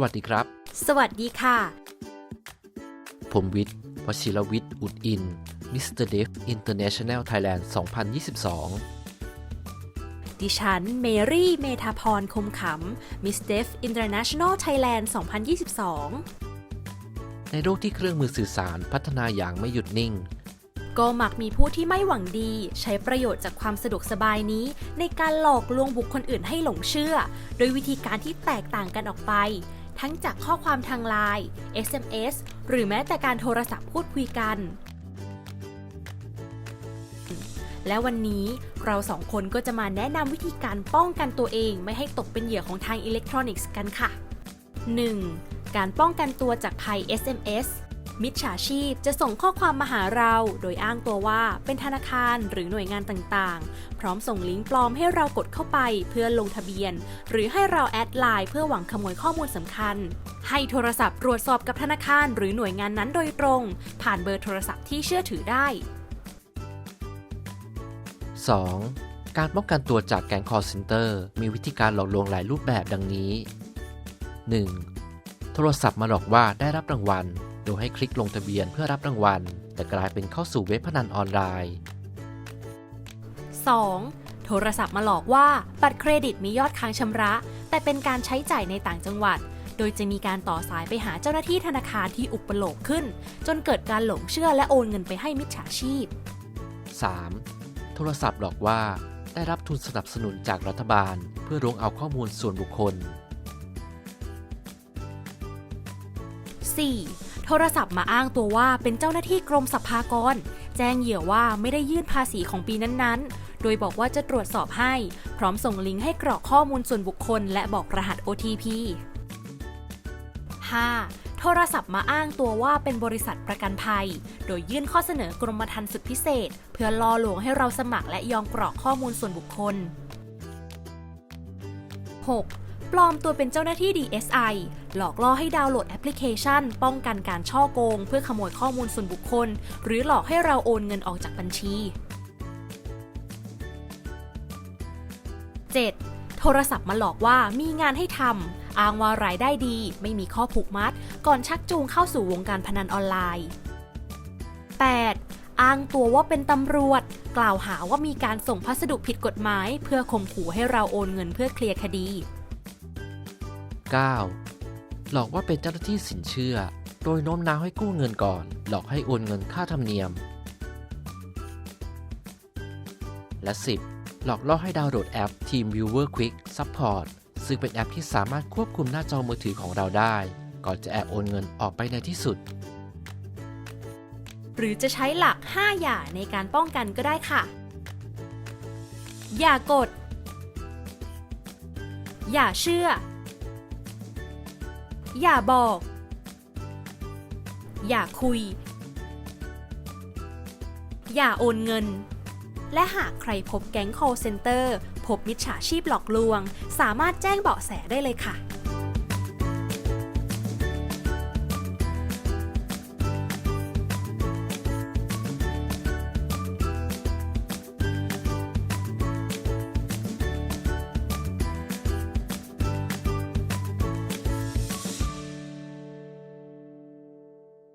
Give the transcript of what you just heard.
วัสดีครับ สวัสดีค่ะ ผมวิทย์วชิรวิทย์ อุดอินมิสเตอร์เดฟอินเตอร์เนชั่นแนลไทยแลนด์2022 ดิฉัน เมรี่ เมธาพรคมขำ Miss Def International Thailand 2022 ในโลกที่เครื่องมือสื่อสารพัฒนาอย่างไม่หยุดนิ่ง ก็มักมีผู้ที่ไม่หวังดี ใช้ประโยชน์จากความสะดวกสบายนี้ ในการหลอกลวงบุคคลอื่นให้หลงเชื่อ โดยวิธีการที่แตกต่างกันออกไป ทั้งจากข้อความทางไลน์ SMS หรือแม้แต่การโทรศัพท์พูดคุยกัน และวันนี้เราสองคนก็จะมาแนะนำวิธีการป้องกันตัวเองไม่ให้ตกเป็นเหยื่อของทางอิเล็กทรอนิกส์กันค่ะ 1. การป้องกันตัวจากภัย SMS มิจฉาชีพจะส่งข้อความมาหาเรา โดยอ้างตัวว่าเป็นธนาคารหรือหน่วยงานต่างๆ พร้อมส่งลิงก์ปลอมให้เรากดเข้าไปเพื่อลงทะเบียน หรือให้เราแอดไลน์เพื่อหวังขโมยข้อมูลสำคัญ ให้โทรศัพท์ตรวจสอบกับธนาคารหรือหน่วยงานนั้นโดยตรง ผ่านเบอร์โทรศัพท์ที่เชื่อถือได้ 2. การป้องกันตัวจากแก๊งคอร์เซนเตอร์มีวิธีการหลอกลวงหลายรูปแบบดังนี้ 1. โทรศัพท์มาหลอกว่าได้รับรางวัล โดยให้คลิกลงทะเบียนเพื่อรับรางวัล แต่กลายเป็นเข้าสู่เว็บพนันออนไลน์ 2. โทรศัพท์มาหลอกว่าบัตรเครดิตมียอดค้างชำระ แต่เป็นการใช้จ่ายในต่างจังหวัด โดยจะมีการต่อสายไปหาเจ้าหน้าที่ธนาคารที่อุปโลกขึ้น จนเกิดการหลงเชื่อและโอนเงินไปให้มิจฉาชีพ 3. โทรศัพท์หลอกว่า ได้รับทุนสนับสนุนจากรัฐบาล เพื่อลวงเอาข้อมูลส่วนบุคคล 4. โทรศัพท์มาอ้างตัวว่าเป็นเจ้าหน้าที่กรมสรรพากร แจ้งเหยื่อว่าไม่ได้ยื่นภาษีของปีนั้นๆ โดยบอกว่าจะตรวจสอบให้ พร้อมส่งลิงก์ให้กรอกข้อมูลส่วนบุคคล และบอกรหัส OTP 5. โทรศัพท์มาอ้างตัวว่าเป็นบริษัทประกันภัย โดยยื่นข้อเสนอกรมธรรม์สุดพิเศษ เพื่อล่อลวงให้เราสมัครและยอมกรอกข้อมูลส่วนบุคคล 6. ปลอมตัวเป็นเจ้าหน้าที่ DSI หลอกล่อให้ดาวน์โหลดแอปพลิเคชัน ป้องกันการช่อโกง เพื่อขโมยข้อมูลส่วนบุคคล หรือหลอกให้เราโอนเงินออกจากบัญชี 7. โทรศัพท์มาหลอกว่ามีงานให้ทำอ้างว่ารายได้ดี ไม่มีข้อผูกมัด ก่อนชักจูงเข้าสู่วงการพนันออนไลน์ 8. อ้างตัวว่าเป็นตำรวจ กล่าวหาว่ามีการส่งพัสดุผิดกฎหมาย เพื่อข่มขู่ให้เราโอนเงินเพื่อเคลียร์คดี 9. หลอกว่าเป็นเจ้าหน้าที่สินเชื่อ โดยโน้มน้าวให้กู้เงินก่อน หลอกให้โอนเงินค่าธรรมเนียม และ 10. หลอกล่อให้ดาวน์โหลดแอป Team Viewer Quick Support ซึ่งเป็นแอปที่สามารถควบคุมหน้าจอมือถือของเราได้ ก่อนจะแอบโอนเงินออกไปในที่สุด หรือจะใช้หลัก 5 อย่าในการป้องกันก็ได้ค่ะ อย่ากด อย่าเชื่อ อย่าบอก อย่าคุย อย่าโอนเงิน และหากใครพบแก๊ง call center พบมิจฉาชีพหลอกลวง สามารถแจ้งเบาะแสได้เลยค่ะ